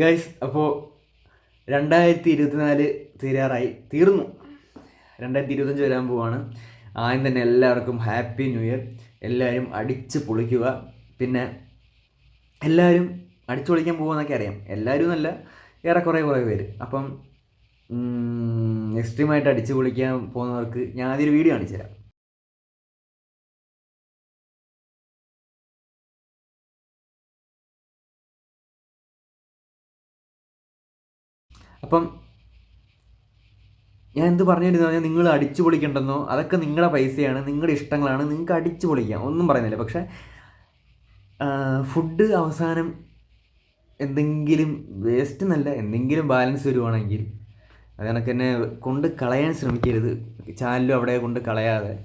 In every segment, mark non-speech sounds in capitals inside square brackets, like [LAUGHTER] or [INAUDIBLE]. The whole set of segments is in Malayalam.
ഗൈസ് അപ്പോൾ രണ്ടായിരത്തി ഇരുപത്തിനാല് തീരാറായി തീർന്നു. രണ്ടായിരത്തി ഇരുപത്തഞ്ച് വരാൻ പോവാണ്. ആദ്യം തന്നെ എല്ലാവർക്കും ഹാപ്പി ന്യൂ ഇയർ എല്ലാവരും അടിച്ച് പൊളിക്കുക. പിന്നെ എല്ലാവരും അടിച്ചു പൊളിക്കാൻ പോകുമെന്നൊക്കെ അറിയാം. എല്ലാവരും എന്നല്ല ഏറെക്കുറെ കുറേ പേര്. അപ്പം എക്സ്ട്രീമായിട്ട് അടിച്ച് പൊളിക്കാൻ പോകുന്നവർക്ക് ഞാൻ ആദ്യം ഒരു വീഡിയോ കാണിച്ചു തരാം അപ്പം ഞാൻ എന്ത് പറഞ്ഞിരുന്നു പറഞ്ഞാൽ നിങ്ങൾ അടിച്ചു പൊളിക്കണ്ടെന്നോ? അതൊക്കെ നിങ്ങളുടെ പൈസയാണ് നിങ്ങളുടെ ഇഷ്ടങ്ങളാണ് നിങ്ങൾക്ക് അടിച്ചു പൊളിക്കാം. ഒന്നും പറയുന്നില്ല. പക്ഷേ ഫുഡ് അവസാനം എന്തെങ്കിലും വേസ്റ്റ് എന്നല്ല എന്തെങ്കിലും ബാലൻസ് വരുവാണെങ്കിൽ അത് കണക്ക് തന്നെ കൊണ്ട് കളയാൻ ശ്രമിക്കരുത്. ചാനലും അവിടെ കൊണ്ട് കളയാതെ.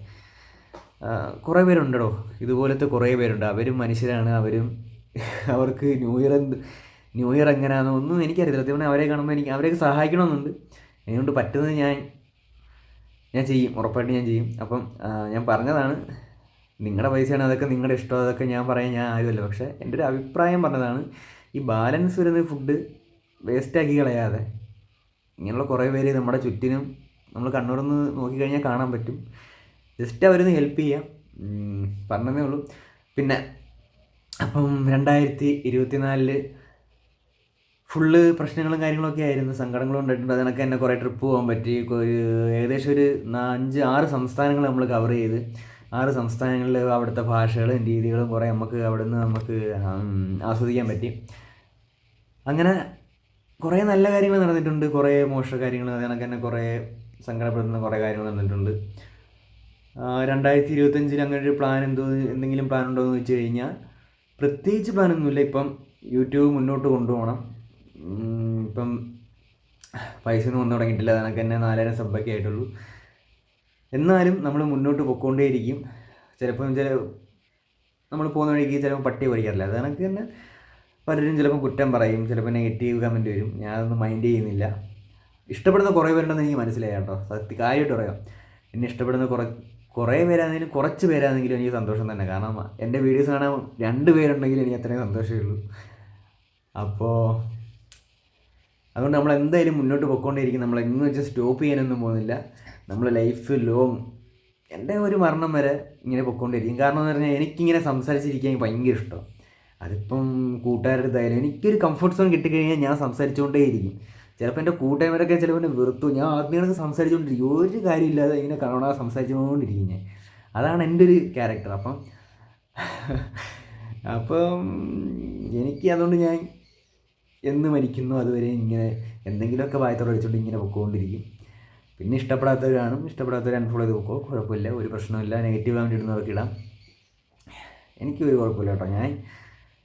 കുറേ പേരുണ്ടോ ഇതുപോലത്തെ കുറേ പേരുണ്ട്. അവരും മനുഷ്യരാണ്. അവരും അവർക്ക് ന്യൂ ഇയർ എന്ത് ന്യൂ ഇയർ എങ്ങനെയാണെന്ന് ഒന്നും എനിക്കറിയത്തില്ല. പറഞ്ഞാൽ അവരെ കാണുമ്പോൾ എനിക്ക് അവരെയൊക്കെ സഹായിക്കണമെന്നുണ്ട്. അതുകൊണ്ട് പറ്റുന്നത് ഞാൻ ഞാൻ ചെയ്യും. ഉറപ്പായിട്ട് ഞാൻ ചെയ്യും. അപ്പം ഞാൻ പറഞ്ഞതാണ് നിങ്ങളുടെ പൈസയാണ് അതൊക്കെ നിങ്ങളുടെ ഇഷ്ടം അതൊക്കെ ഞാൻ പറയാൻ ഞാൻ ആരുമല്ല. പക്ഷേ എന്റെ ഒരു അഭിപ്രായം പറഞ്ഞതാണ് ഈ ബാലൻസ് വരുന്ന ഫുഡ് വേസ്റ്റാക്കി കളയാതെ ഇങ്ങനെയുള്ള കുറേ പേര് നമ്മുടെ ചുറ്റിനും നമ്മൾ കണ്ണൂർന്ന് നോക്കിക്കഴിഞ്ഞാൽ കാണാൻ പറ്റും. ജസ്റ്റ് അവരൊന്ന് ഹെൽപ്പ് ചെയ്യാം. പറഞ്ഞതേ ഉള്ളൂ. പിന്നെ അപ്പം രണ്ടായിരത്തി ഇരുപത്തിനാലിൽ ഫുള്ള് പ്രശ്നങ്ങളും കാര്യങ്ങളൊക്കെ ആയിരുന്നു. സങ്കടങ്ങളും ഉണ്ടായിട്ടുണ്ട്. അതിനൊക്കെ എന്നെ കുറേ ട്രിപ്പ് പോകാൻ പറ്റി. ഏകദേശം ഒരു അഞ്ച് ആറ് സംസ്ഥാനങ്ങൾ നമ്മൾ കവർ ചെയ്ത്. ആറ് സംസ്ഥാനങ്ങളിൽ അവിടുത്തെ ഭാഷകളും രീതികളും കുറേ നമുക്ക് അവിടുന്ന് നമുക്ക് ആസ്വദിക്കാൻ പറ്റി. അങ്ങനെ കുറേ നല്ല കാര്യങ്ങൾ നടന്നിട്ടുണ്ട്. കുറേ മോശ കാര്യങ്ങൾ അതിനൊക്കെ തന്നെ കുറേ സങ്കടപ്പെടുത്തുന്ന കുറേ കാര്യങ്ങൾ നടന്നിട്ടുണ്ട്. രണ്ടായിരത്തി ഇരുപത്തഞ്ചിൽ അങ്ങനെ ഒരു പ്ലാൻ എന്തോ എന്തെങ്കിലും പ്ലാൻ ഉണ്ടോ എന്ന് വെച്ച് കഴിഞ്ഞാൽ പ്രത്യേകിച്ച് പ്ലാനൊന്നുമില്ല ഇപ്പം യൂട്യൂബ് മുന്നോട്ട് കൊണ്ടുപോകണം. ഇപ്പം പൈസ ഒന്നും വന്നു തുടങ്ങിയിട്ടില്ല. അതിനൊക്കെ തന്നെ നാലായിരം സബ്ബൊക്കെ ആയിട്ടുള്ളൂ. എന്നാലും നമ്മൾ മുന്നോട്ട് പൊക്കോണ്ടേയിരിക്കും ചിലപ്പം ചില നമ്മൾ പോകുന്ന വഴിക്ക് ചിലപ്പോൾ പട്ടി പറിക്കാറില്ല. അത് കണക്ക് തന്നെ പലരും ചിലപ്പോൾ കുറ്റം പറയും. ചിലപ്പോൾ നെഗറ്റീവ് കമന്റ് വരും. ഞാനതൊന്നും മൈൻഡ് ചെയ്യുന്നില്ല. ഇഷ്ടപ്പെടുന്ന കുറേ പേരുണ്ടെന്ന് എനിക്ക് മനസ്സിലായി കേട്ടോ. സത്യ കാര്യമായിട്ട് പറയാം. എന്നെ ഇഷ്ടപ്പെടുന്ന കുറേ കുറേ പേരാണെങ്കിലും കുറച്ച് പേരാണെങ്കിലും എനിക്ക് സന്തോഷം തന്നെ. കാരണം എന്റെ വീഡിയോസ് കാണാൻ രണ്ട് പേരുണ്ടെങ്കിലും എനിക്ക് അത്രയും സന്തോഷമേ ഉള്ളൂ. അപ്പോൾ അതുകൊണ്ട് നമ്മൾ എന്തായാലും മുന്നോട്ട് പോയിക്കൊണ്ടിരിക്കും നമ്മൾ എങ്ങും വെച്ച് സ്റ്റോപ്പ് ചെയ്യാനൊന്നും പോകുന്നില്ല. നമ്മൾ ലൈഫ് ലോങ് എന്റെ ഒരു മരണം വരെ ഇങ്ങനെ പൊയ്ക്കൊണ്ടിരിക്കും കാരണം എന്ന് പറഞ്ഞാൽ എനിക്കിങ്ങനെ സംസാരിച്ചിരിക്കാൻ ഭയങ്കര ഇഷ്ടം. അതിപ്പം കൂട്ടുകാരുടെ അടുത്തായാലും എനിക്കൊരു കംഫർട്ട് സോൺ കിട്ടിക്കഴിഞ്ഞാൽ ഞാൻ സംസാരിച്ചുകൊണ്ടേയിരിക്കും. ചിലപ്പോൾ എന്റെ കൂട്ടുകാരൊക്കെ ചിലപ്പോൾ എന്നെ വെറുത്തു. ഞാൻ ആദ്യമൊക്കെ സംസാരിച്ചുകൊണ്ടിരിക്കും. ഒരു കാര്യമില്ലാതെ ഇങ്ങനെ കാണാതെ സംസാരിച്ചുകൊണ്ടിരിക്കും ഞാൻ. അതാണ് എന്റെ ഒരു ക്യാരക്ടർ അപ്പം [LAUGHS] അപ്പം എനിക്ക് അതുകൊണ്ട് ഞാൻ എന്ന് മരിക്കുന്നു അതുവരെ ഇങ്ങനെ എന്തെങ്കിലുമൊക്കെ വായത്തോടെ അടിച്ചുകൊണ്ട് ഇങ്ങനെ പൊക്കോണ്ടിരിക്കും. പിന്നെ ഇഷ്ടപ്പെടാത്തവർ കാണും ഇഷ്ടപ്പെടാത്തവർ അൺഫോളോ ചെയ്ത് പൊക്കോ. കുഴപ്പമില്ല. ഒരു പ്രശ്നമില്ല നെഗറ്റീവ് കമന്റ് ഇടുന്നവർക്ക് ഇടാം. എനിക്കൊരു കുഴപ്പമില്ല കേട്ടോ. ഞാൻ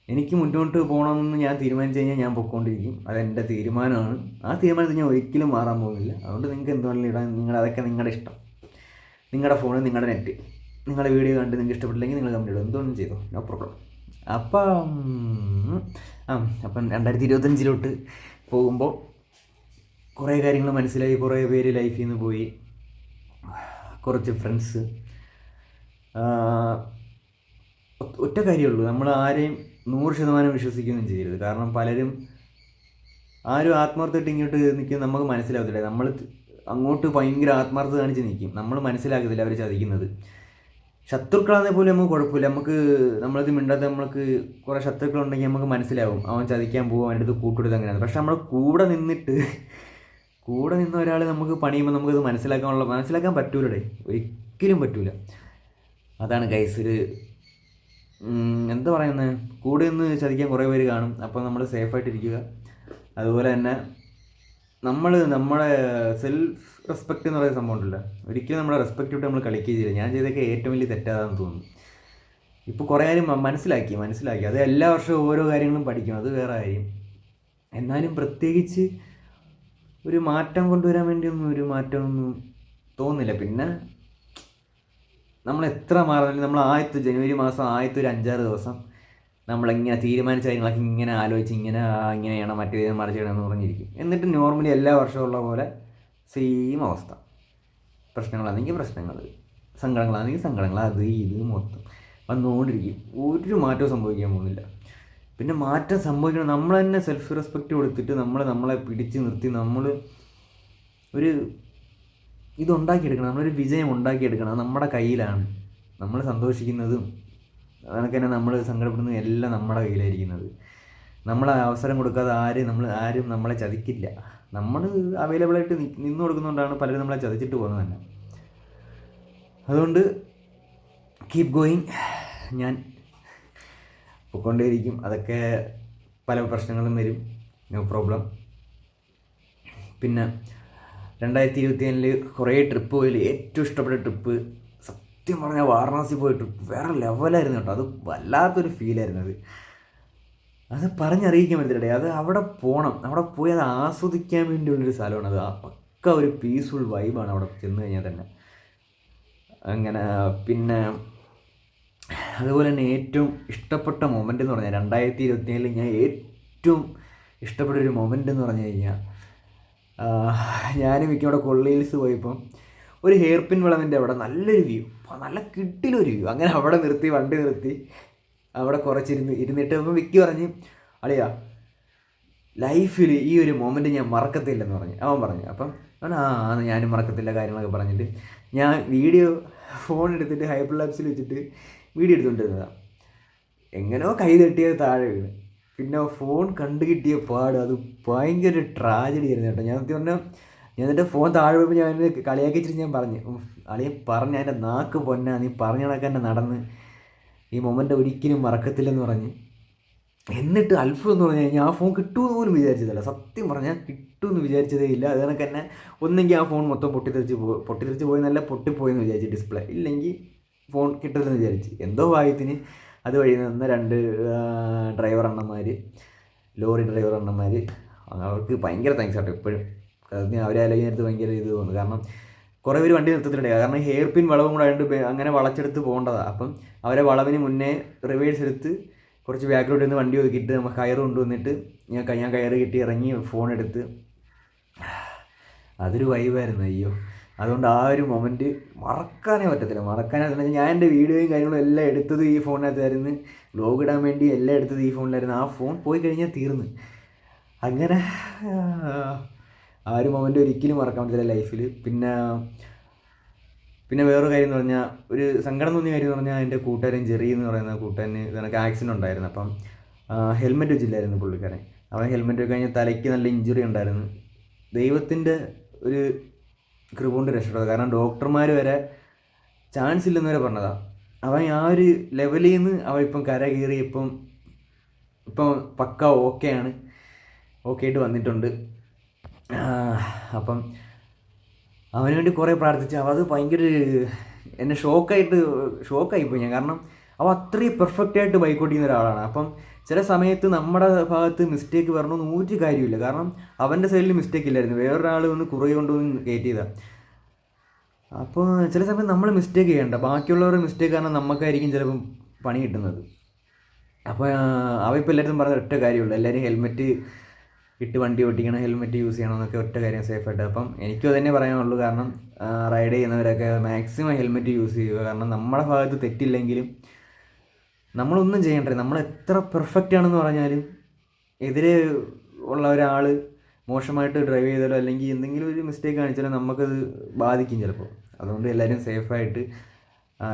എനിക്ക് മുന്നോട്ട് പോകണമെന്ന് ഞാൻ തീരുമാനിച്ചു കഴിഞ്ഞാൽ ഞാൻ പൊക്കോണ്ടിരിക്കും. അതെന്റെ തീരുമാനമാണ്. ആ തീരുമാനത്തിൽ ഞാൻ ഒരിക്കലും മാറാൻ പോകുന്നില്ല. അതുകൊണ്ട് നിങ്ങൾക്ക് എന്തുവേണമെങ്കിലും ഇടാൻ നിങ്ങൾ അതൊക്കെ നിങ്ങളുടെ ഇഷ്ടം. നിങ്ങളുടെ ഫോണ് നിങ്ങളുടെ നെറ്റ് നിങ്ങളുടെ വീഡിയോ കണ്ട് നിങ്ങൾക്ക് ഇഷ്ടപ്പെട്ടില്ലെങ്കിൽ നിങ്ങൾ കമന്റ് ഇടും. എന്തുകൊണ്ടും ചെയ്തോ. നോ പ്രോബ്ലം അപ്പം ആ അപ്പം രണ്ടായിരത്തി ഇരുപത്തഞ്ചിലോട്ട് പോകുമ്പോൾ കുറേ കാര്യങ്ങൾ മനസ്സിലായി കുറേ പേര് ലൈഫിൽ നിന്ന് പോയി. കുറച്ച് ഫ്രണ്ട്സ് ഒറ്റ കാര്യമുള്ളൂ നമ്മൾ ആരെയും നൂറ് ശതമാനം വിശ്വസിക്കുകയൊന്നും ചെയ്യരുത്. കാരണം പലരും ആരും ആത്മാർത്ഥമായിട്ട് ഇങ്ങോട്ട് നിൽക്കും നമുക്ക് മനസ്സിലാകത്തില്ല നമ്മൾ അങ്ങോട്ട് ഭയങ്കര ആത്മാർത്ഥത കാണിച്ച് നിൽക്കും. നമ്മൾ മനസ്സിലാക്കത്തില്ല അവർ ചതിക്കുന്നത്. ശത്രുക്കളാണെ പോലും നമുക്ക് കുഴപ്പമില്ല. നമുക്ക് നമ്മളത് മിണ്ടാതെ നമ്മൾക്ക് കുറേ ശത്രുക്കളുണ്ടെങ്കിൽ നമുക്ക് മനസ്സിലാവും. അവൻ ചതിക്കാൻ പോകും അവന്റെ അടുത്ത് കൂട്ടുകൊടുത്ത് അങ്ങനെയാണ്. പക്ഷെ നമ്മൾ കൂടെ നിന്നിട്ട് [LAUGHS] കൂടെ നിന്ന ഒരാൾ നമുക്ക് പണിയുമ്പോൾ നമുക്കത് മനസ്സിലാക്കാനുള്ള മനസ്സിലാക്കാൻ പറ്റൂലടേ. ഒരിക്കലും പറ്റൂല. അതാണ് ഗൈസ് എന്താ പറയുന്നത് കൂടെ നിന്ന് ചതിക്കാൻ കുറേ പേര് കാണും. അപ്പോൾ നമ്മൾ സേഫായിട്ടിരിക്കുക അതുപോലെ തന്നെ നമ്മൾ നമ്മളെ സെൽഫ് റെസ്പെക്റ്റ് എന്ന് പറയുന്ന സംഭവം ഉണ്ടല്ലോ. ഒരിക്കലും നമ്മളെ റെസ്പെക്റ്റ് വിട്ട് നമ്മൾ കളിക്കുകയും ചെയ്യില്ല. ഞാൻ ചെയ്തൊക്കെ ഏറ്റവും വലിയ തെറ്റാതാന്ന് തോന്നുന്നു. ഇപ്പോൾ കുറേ കാര്യം മനസ്സിലാക്കി മനസ്സിലാക്കി. അത് എല്ലാ വർഷവും ഓരോ കാര്യങ്ങളും പഠിക്കും അത് വേറെ കാര്യം. എന്നാലും പ്രത്യേകിച്ച് ഒരു മാറ്റം കൊണ്ടുവരാൻ വേണ്ടിയൊന്നും ഒരു മാറ്റമൊന്നും തോന്നുന്നില്ല. പിന്നെ നമ്മൾ എത്ര മാറുന്നില്ല നമ്മൾ ആദ്യത്തെ ജനുവരി മാസം ആദ്യത്തെ ഒരു അഞ്ചാറ് ദിവസം നമ്മളിങ്ങനെ തീരുമാനിച്ച കാര്യങ്ങളൊക്കെ ഇങ്ങനെ ആലോചിച്ച് ഇങ്ങനെ ഇങ്ങനെയാണ് മറ്റേ മറിച്ച് എന്ന് പറഞ്ഞിരിക്കും. എന്നിട്ട് നോർമലി എല്ലാ വർഷവും ഉള്ള പോലെ സെയിം അവസ്ഥ. പ്രശ്നങ്ങളാണെങ്കിൽ പ്രശ്നങ്ങൾ സങ്കടങ്ങളാണെങ്കിൽ സങ്കടങ്ങൾ അത് ഇത് മൊത്തം വന്നുകൊണ്ടിരിക്കും. ഒരു മാറ്റവും സംഭവിക്കാൻ പോകുന്നില്ല. പിന്നെ മാറ്റം സംഭവിക്കണം. നമ്മൾ തന്നെ സെൽഫ് റെസ്പെക്റ്റ് കൊടുത്തിട്ട് നമ്മൾ നമ്മളെ പിടിച്ച് നിർത്തി നമ്മൾ ഒരു ഇതുണ്ടാക്കിയെടുക്കണം. നമ്മളൊരു വിജയം ഉണ്ടാക്കിയെടുക്കണം. നമ്മുടെ കയ്യിലാണ്. നമ്മൾ സന്തോഷിക്കുന്നതും അതൊക്കെ തന്നെ നമ്മൾ സങ്കടപ്പെടുന്നത് എല്ലാം നമ്മുടെ കയ്യിലായിരിക്കുന്നത്. നമ്മൾ അവസരം കൊടുക്കാതെ ആരും നമ്മൾ ആരും നമ്മളെ ചതിക്കില്ല. നമ്മൾ അവൈലബിളായിട്ട് നിന്ന് കൊടുക്കുന്നതുകൊണ്ടാണ് പലരും നമ്മളെ ചതിച്ചിട്ട് പോകുന്നത് തന്നെ. അതുകൊണ്ട് കീപ് ഗോയിങ് ഞാൻ പൊയ്ക്കൊണ്ടേയിരിക്കും അതൊക്കെ പല പ്രശ്നങ്ങളും വരും. നോ പ്രോബ്ലം പിന്നെ രണ്ടായിരത്തി ഇരുപത്തി ഏഴിൽ കുറേ ട്രിപ്പ് പോയതിൽ ഏറ്റവും ഇഷ്ടപ്പെട്ട ട്രിപ്പ് സത്യം പറഞ്ഞാൽ വാരണാസി പോയിട്ട് വേറെ ലെവലായിരുന്നു കേട്ടോ. അത് വല്ലാത്തൊരു ഫീലായിരുന്നു അത്. അത് പറഞ്ഞറിയിക്കാൻ പറ്റത്തില്ലേ അത് അവിടെ പോകണം അവിടെ പോയി അത് ആസ്വദിക്കാൻ വേണ്ടിയുള്ളൊരു സ്ഥലമാണ് അത്. പക്ക ഒരു പീസ്ഫുൾ വൈബാണ് അവിടെ ചെന്ന് കഴിഞ്ഞാൽ തന്നെ. അങ്ങനെ പിന്നെ അതുപോലെ തന്നെ ഏറ്റവും ഇഷ്ടപ്പെട്ട മൊമെന്റ് എന്ന് പറഞ്ഞാൽ രണ്ടായിരത്തി ഇരുപത്തിയേഴിൽ ഞാൻ ഏറ്റവും ഇഷ്ടപ്പെട്ട ഒരു മൊമെന്റ് എന്ന് പറഞ്ഞു കഴിഞ്ഞാൽ ഞാനും മിക്കവിടെ കൊള്ളിയിൽസ് പോയപ്പം ഒരു ഹെയർ പിൻ വിളവിന്റെ അവിടെ നല്ലൊരു വ്യൂ നല്ല കിട്ടിലൊരു വ്യൂ അങ്ങനെ അവിടെ നിർത്തി വണ്ടി നിർത്തി. അവിടെ കുറച്ചിരുന്ന് ഇരുന്നിട്ട് അപ്പം വിക്കി പറഞ്ഞ് അളിയാ ലൈഫിൽ ഈ ഒരു മൊമെന്റ് ഞാൻ മറക്കത്തില്ലെന്ന് പറഞ്ഞു. അവൻ പറഞ്ഞു. അപ്പം അവൻ ആ ഞാനും മറക്കത്തില്ല കാര്യങ്ങളൊക്കെ പറഞ്ഞിട്ട് ഞാൻ വീഡിയോ ഫോൺ എടുത്തിട്ട് ഹൈപ്പർ ലാബ്സിൽ വെച്ചിട്ട് വീഡിയോ എടുത്തുകൊണ്ടിരുന്നതാണ് എങ്ങനെയോ കൈ തട്ടിയത് താഴെ വീണ്. പിന്നെ ഫോൺ കണ്ടു കിട്ടിയ പാട്. അത് ഭയങ്കര ട്രാജഡി ആയിരുന്നു കേട്ടോ. ഞാൻ പറഞ്ഞാൽ എന്നിട്ട് ഫോൺ താഴെ വീഴുമ്പോൾ ഞാൻ കളിയാക്കിച്ചിട്ട് ഞാൻ പറഞ്ഞു അളിയെ പറഞ്ഞ എന്റെ നാക്ക് പൊന്നാ നീ പറഞ്ഞ കണക്ക് തന്നെ നടന്ന്. ഈ മൊമെന്റ് ഒരിക്കലും മറക്കത്തില്ലെന്ന് പറഞ്ഞ്. എന്നിട്ട് അത്ഭുതം എന്ന് പറഞ്ഞു കഴിഞ്ഞാൽ ആ ഫോൺ കിട്ടുമെന്ന് പോലും വിചാരിച്ചതല്ല. സത്യം പറഞ്ഞാൽ കിട്ടുമെന്ന് വിചാരിച്ചതേ ഇല്ല. അത് കണക്ക് തന്നെ ഒന്നെങ്കിൽ ആ ഫോൺ മൊത്തം പൊട്ടിത്തെറിച്ച് പോ പൊട്ടിത്തെറിച്ച് പോയി നല്ല പൊട്ടിപ്പോയെന്ന് വിചാരിച്ചു ഡിസ്പ്ലേ ഇല്ലെങ്കിൽ ഫോൺ കിട്ടില്ലെന്ന് വിചാരിച്ച്. എന്തോ ഭാഗ്യത്തിന് അതുവഴി നിന്ന് രണ്ട് ഡ്രൈവർ അണ്ണന്മാർ ലോറി ഡ്രൈവർ അണ്ണന്മാർ അവർക്ക് ഭയങ്കര താങ്ക്സ് ആട്ടോ എപ്പോഴും കാരണം അവരെ ആലോചിക്കുന്ന നേരത്ത് ഭയങ്കര ഇത് തോന്നുന്നു. കാരണം കുറേ പേര് വണ്ടി നിർത്തത്തിലുണ്ട്. കാരണം ഹെയർ പിൻ വളവും കൂടെ ആയതുകൊണ്ട് അങ്ങനെ വളച്ചെടുത്ത് പോകേണ്ടതാണ് അപ്പം അവരെ വളവിന് മുന്നേ റിവേഴ്സ് എടുത്ത് കുറച്ച് ബാക്കിലോട്ട് നിന്ന് വണ്ടി ഒതുക്കിയിട്ട് നമ്മൾ കയറ് കൊണ്ടുവന്നിട്ട് ഞാൻ ഞാൻ കയറ് കിട്ടി ഇറങ്ങി ഫോൺ എടുത്ത്. അതൊരു വൈബായിരുന്നു അയ്യോ. അതുകൊണ്ട് ആ ഒരു മൊമെന്റ് മറക്കാനേ പറ്റത്തില്ല. മറക്കാനേ പറ്റില്ല ഞാൻ എന്റെ വീഡിയോയും കാര്യങ്ങളും എല്ലാം എടുത്തത് ഈ ഫോണിനകത്തായിരുന്നു വ്ലോഗ് ഇടാൻ വേണ്ടി എല്ലാം എടുത്തത് ഈ ഫോണിലായിരുന്നു ആ ഫോൺ പോയി കഴിഞ്ഞാൽ തീർന്ന്. അങ്ങനെ ആ ഒരു മൊമെന്റ് ഒരിക്കലും മറക്കാൻ പറ്റില്ല ലൈഫിൽ. പിന്നെ പിന്നെ വേറൊരു കാര്യം എന്ന് പറഞ്ഞാൽ ഒരു സങ്കടം തോന്നിയ കാര്യം എന്ന് പറഞ്ഞാൽ എന്റെ കൂട്ടുകാരൻ ജെറി എന്ന് പറയുന്ന കൂട്ടുകാരന് നിനക്ക് ആക്സിഡന്റ് ഉണ്ടായിരുന്നു. അപ്പം ഹെൽമെറ്റ് വെച്ചില്ലായിരുന്നു പുള്ളിക്കാരൻ. അവൻ ഹെൽമെറ്റ് വെച്ച് കഴിഞ്ഞാൽ തലയ്ക്ക് നല്ല ഇഞ്ചുറി ഉണ്ടായിരുന്നു. ദൈവത്തിന്റെ ഒരു കൃപ കൊണ്ട് കാരണം ഡോക്ടർമാർ വരെ ചാൻസ് ഇല്ലെന്ന് വരെ പറഞ്ഞതാണ് അവൻ ആ ഒരു ലെവലിൽ നിന്ന് അവൻ ഇപ്പം കര കയറി ഇപ്പം ഇപ്പം പക്ക ഓക്കെയാണ് ഓക്കെ ആയിട്ട് വന്നിട്ടുണ്ട്. അപ്പം അവന് വേണ്ടി കുറേ പ്രാർത്ഥിച്ചു അപ്പം അത് ഭയങ്കര എന്നെ ഷോക്കായിട്ട് ഷോക്കായിപ്പോയി ഞാൻ. കാരണം അവ അത്രയും പെർഫെക്റ്റായിട്ട് ബൈക്ക് ഓടിക്കുന്ന ഒരാളാണ്. അപ്പം ചില സമയത്ത് നമ്മുടെ ഭാഗത്ത് മിസ്റ്റേക്ക് വരണമെന്ന് ഒരു കാര്യമില്ല കാരണം അവന്റെ സൈഡിൽ മിസ്റ്റേക്ക് ഇല്ലായിരുന്നു. വേറൊരാൾ ഒന്ന് കുറേ കൊണ്ടുവന്ന് കയറ്റിയതാണ് അപ്പോൾ ചില സമയത്ത് നമ്മൾ മിസ്റ്റേക്ക് ചെയ്യണ്ട. ബാക്കിയുള്ളവരുടെ മിസ്റ്റേക്ക് കാരണം നമുക്കായിരിക്കും ചിലപ്പം പണി കിട്ടുന്നത്. അപ്പോൾ അവ ഇപ്പോൾ എല്ലായിടത്തും പറഞ്ഞ ഒറ്റ കാര്യമുള്ളൂ. എല്ലാവരും ഹെൽമെറ്റ് ഇട്ട് വണ്ടി ഓടിക്കണം ഹെൽമെറ്റ് യൂസ് ചെയ്യണം എന്നൊക്കെ ഒറ്റ കാര്യം സേഫ് ആയിട്ട്. അപ്പം എനിക്കും അതന്നെ തന്നെ പറയാനുള്ളൂ. കാരണം റൈഡ് ചെയ്യുന്നവരൊക്കെ മാക്സിമം ഹെൽമെറ്റ് യൂസ് ചെയ്യുക. കാരണം നമ്മുടെ ഭാഗത്ത് തെറ്റില്ലെങ്കിലും നമ്മളൊന്നും ചെയ്യണ്ടേ. നമ്മൾ എത്ര പെർഫെക്റ്റ് ആണെന്ന് പറഞ്ഞാലും എതിരെ ഉള്ള ഒരാൾ മോശമായിട്ട് ഡ്രൈവ് ചെയ്താലോ അല്ലെങ്കിൽ എന്തെങ്കിലും ഒരു മിസ്റ്റേക്ക് കാണിച്ചാലോ നമുക്കത് ബാധിക്കും ചിലപ്പോൾ അതുകൊണ്ട് എല്ലാവരും സേഫായിട്ട്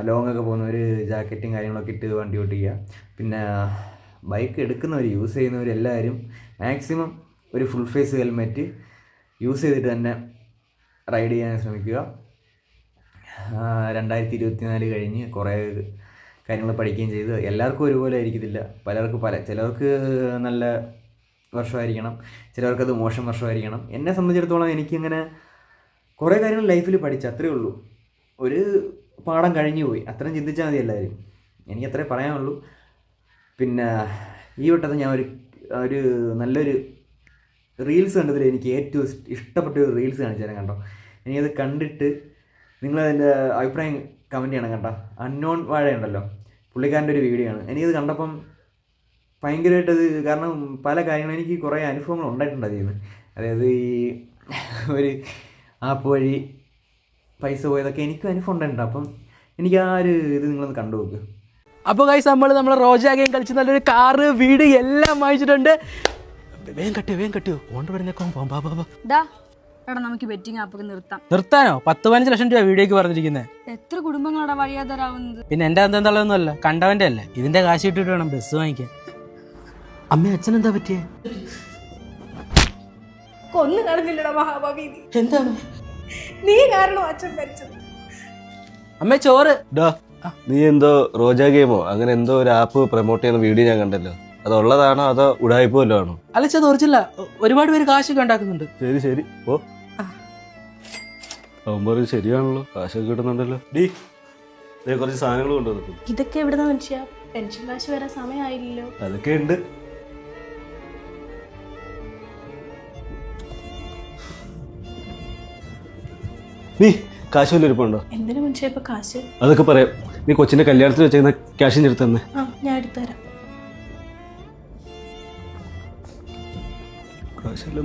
ലോങ് ഒക്കെ പോകുന്നവർ ജാക്കറ്റും കാര്യങ്ങളൊക്കെ ഇട്ട് വണ്ടി ഓട്ടിക്കുക. പിന്നെ ബൈക്ക് എടുക്കുന്നവർ യൂസ് ചെയ്യുന്നവർ എല്ലാവരും മാക്സിമം ഒരു ഫുൾ ഫേസ് ഹെൽമെറ്റ് യൂസ് ചെയ്തിട്ട് തന്നെ റൈഡ് ചെയ്യാൻ ശ്രമിക്കുക. രണ്ടായിരത്തി ഇരുപത്തിനാല് കഴിഞ്ഞ് കുറേ കാര്യങ്ങൾ പഠിക്കുകയും ചെയ്ത്. എല്ലാവർക്കും ഒരുപോലെ ആയിരിക്കത്തില്ല. പലർക്ക് പല ചിലർക്ക് നല്ല വർഷമായിരിക്കണം ചിലർക്കത് മോശം വർഷമായിരിക്കണം. എന്നെ സംബന്ധിച്ചിടത്തോളം എനിക്കിങ്ങനെ കുറേ കാര്യങ്ങൾ ലൈഫിൽ പഠിച്ചു അത്രേ ഉള്ളൂ. ഒരു പാഠം കഴിഞ്ഞു പോയി. അത്രയും ചിന്തിച്ചാൽ മതി എല്ലാവരും. എനിക്ക് അത്രേ പറയാനുള്ളൂ. പിന്നെ ഈ വട്ടത്ത് ഞാൻ ഒരു ഒരു നല്ലൊരു റീൽസ് കണ്ടതിൽ എനിക്ക് ഏറ്റവും ഇഷ്ടപ്പെട്ട ഒരു റീൽസ് കാണിച്ചു തരാം കണ്ടോ? എനിക്കത് കണ്ടിട്ട് നിങ്ങളതിന്റെ അഭിപ്രായം കമന്റ് ചെയ്യണം കേട്ടോ അൺനോൺ വാഴയുണ്ടല്ലോ. പുള്ളിക്കാരന്റെ ഒരു വീഡിയോ ആണ്. എനിക്കത് കണ്ടപ്പം ഭയങ്കരമായിട്ട് അത് കാരണം പല കാര്യങ്ങളും എനിക്ക് കുറേ അനുഭവങ്ങൾ ഉണ്ടായിട്ടുണ്ട് അതിൽ നിന്ന്. അതായത് ഈ [LAUGHS] ഒരു ആപ്പ് വഴി പൈസ പോയതൊക്കെ എനിക്കും അനുഭവം ഉണ്ടായിട്ടുണ്ട്. അപ്പം എനിക്ക് ആ ഒരു ഇത് നിങ്ങളൊന്ന് കണ്ടു നോക്ക്. അപ്പോൾ കൈസ് നമ്മൾ നമ്മളെ റോജാ ഗെയിം കളിച്ച് നല്ലൊരു കാറ് വീട് എല്ലാം വാങ്ങിച്ചിട്ടുണ്ട്. വേഗം കട്ടിയോ വേഗം കട്ടിയോ ഓണ്ട് വരുന്നേക്കോ പോകാം ബാ ബാ ബാ ഡാ എടാ നമുക്ക് ബെറ്റിംഗ് ആപ്പൊക്കെ നിർത്താം. നിർത്താനോ? പത്ത് പതിനഞ്ച് ലക്ഷം രൂപ വീഡിയോക്ക് പറഞ്ഞിരിക്കുന്നത് എത്ര കുടുംബങ്ങളാടാ വഴിയാതരാവുന്നത്? പിന്നെ എന്റെ എന്തെന്താളൊന്നും അല്ല കണ്ടവന്റെ അല്ലേ? ഇതിന്റെ കാശ് ഇട്ടിട്ട് വേണം ബസ് വാങ്ങിക്കാൻ. അമ്മ അച്ഛൻ എന്താ പറ്റിയേ? കൊന്നു കളഞ്ഞില്ലടാ മഹാഭാവി എന്താ? നീ കാരണം അച്ഛൻ മരിച്ചത്? അമ്മേ ചോറ്. ഡാ നീ എന്തോ റോജ ഗെയിമോ? അങ്ങനെ എന്തോ ഒരു ആപ്പ് പ്രൊമോട്ട് ചെയ്യുന്ന വീഡിയോ ഞാൻ കണ്ടല്ലോ. അത് ഉള്ളതാണോ അതോ ഉടായ്പ വല്ലതും ആണോ അല്ല ചത് ഓർച്ചില്ല ഒരുപാട് പേര് കാശൊക്കെ ഉണ്ടാക്കുന്നുണ്ട്. ശരി ശരി. ഓ പറയും ശരിയാണല്ലോ. കാശൊക്കെ കിട്ടുന്നുണ്ടല്ലോ. ഡീ ദേ കുറച്ച് സാധനങ്ങൾ കൊണ്ടുവന്നു ഇതൊക്കെ എവിടുന്ന മനുഷ്യ പെൻഷൻ കാശ് വരാൻ സമയമായില്ലല്ലോ. അതൊക്കെ ഉണ്ട്. നീ കാശ് വല്ല ഇരിപ്പുണ്ടോ എന്തിനു മനുഷ്യ ഇപ്പൊ കാശ്? അതൊക്കെ പറയാം. നീ കൊച്ചിന്റെ കല്യാണത്തിന് വെച്ചേക്കുന്ന ഞാൻ എടുത്തു തന്നെ. ആ ഞാൻ എടുത്തുതരാം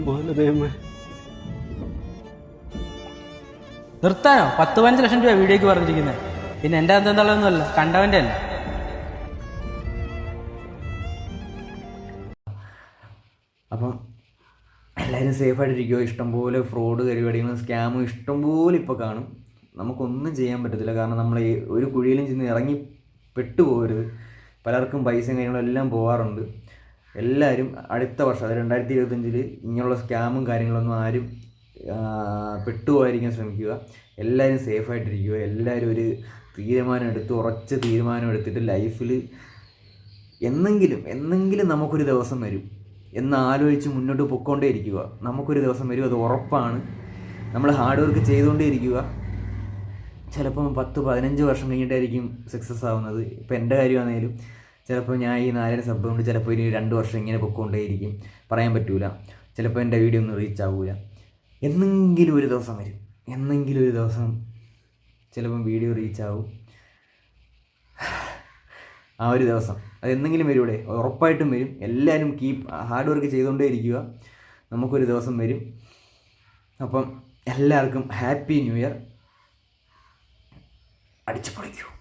പോലെ ദൈവമേ. നിർത്താനോ? പത്ത് പതിനഞ്ച് ലക്ഷം രൂപ വീഡിയോക്ക് പറഞ്ഞിരിക്കുന്നത് പിന്നെ എന്റെ കണ്ടവന്റെ അല്ല കണ്ടവന്റെ അല്ല. അപ്പം എല്ലാവരും സേഫായിട്ടിരിക്കുമോ ഇഷ്ടംപോലെ ഫ്രോഡ് പരിപാടികളും സ്കാമും ഇഷ്ടംപോലെ ഇപ്പോൾ കാണും. നമുക്കൊന്നും ചെയ്യാൻ പറ്റത്തില്ല. കാരണം നമ്മൾ ഈ ഒരു കുഴിയിലും ചെന്ന് ഇറങ്ങി പെട്ടുപോകരുത് പലർക്കും പൈസയും കാര്യങ്ങളും എല്ലാം പോകാറുണ്ട് എല്ലാവരും അടുത്ത വർഷം അതായത് രണ്ടായിരത്തി ഇരുപത്തഞ്ചിൽ ഇങ്ങനെയുള്ള സ്കാമും കാര്യങ്ങളൊന്നും ആരും പെട്ടുപോകാതിരിക്കാൻ ശ്രമിക്കുക. എല്ലാവരും സേഫായിട്ടിരിക്കുക. എല്ലാവരും ഒരു തീരുമാനം എടുത്ത് ഉറച്ച തീരുമാനം എടുത്തിട്ട് ലൈഫിൽ എന്നെങ്കിലും എന്നെങ്കിലും നമുക്കൊരു ദിവസം വരും. എന്ന് ആലോചിച്ച് മുന്നോട്ട് പൊയ്ക്കൊണ്ടേ ഇരിക്കുക നമുക്കൊരു ദിവസം വരും അത് ഉറപ്പാണ്. നമ്മൾ ഹാർഡ് വർക്ക് ചെയ്തുകൊണ്ടേ ഇരിക്കുക ചിലപ്പം പത്ത് പതിനഞ്ച് വർഷം കഴിഞ്ഞിട്ടായിരിക്കും സക്സസ് ആവുന്നത്. ഇപ്പം എന്റെ കാര്യമാണെങ്കിലും ചിലപ്പോൾ ഞാൻ ഈ നാലര സബ് കൊണ്ട് ചിലപ്പോൾ ഇനി രണ്ട് വർഷം ഇങ്ങനെ പൊക്കോണ്ടേയിരിക്കും. പറയാൻ പറ്റൂല. ചിലപ്പോൾ എന്റെ വീഡിയോ ഒന്നും റീച്ച് ആവൂല. എന്നെങ്കിലും ഒരു ദിവസം വരും. എന്നെങ്കിലും ഒരു ദിവസം ചിലപ്പം വീഡിയോ റീച്ച് ആവും. ആ ഒരു ദിവസം. അത് എന്തെങ്കിലും വരും ഇവിടെ. ഉറപ്പായിട്ടും വരും. എല്ലാവരും കീപ്പ് ഹാർഡ് വർക്ക് ചെയ്തുകൊണ്ടേ ഇരിക്കുക നമുക്കൊരു ദിവസം വരും. അപ്പം എല്ലാവർക്കും ഹാപ്പി ന്യൂ ഇയർ അടിച്ചു പൊളിക്കൂ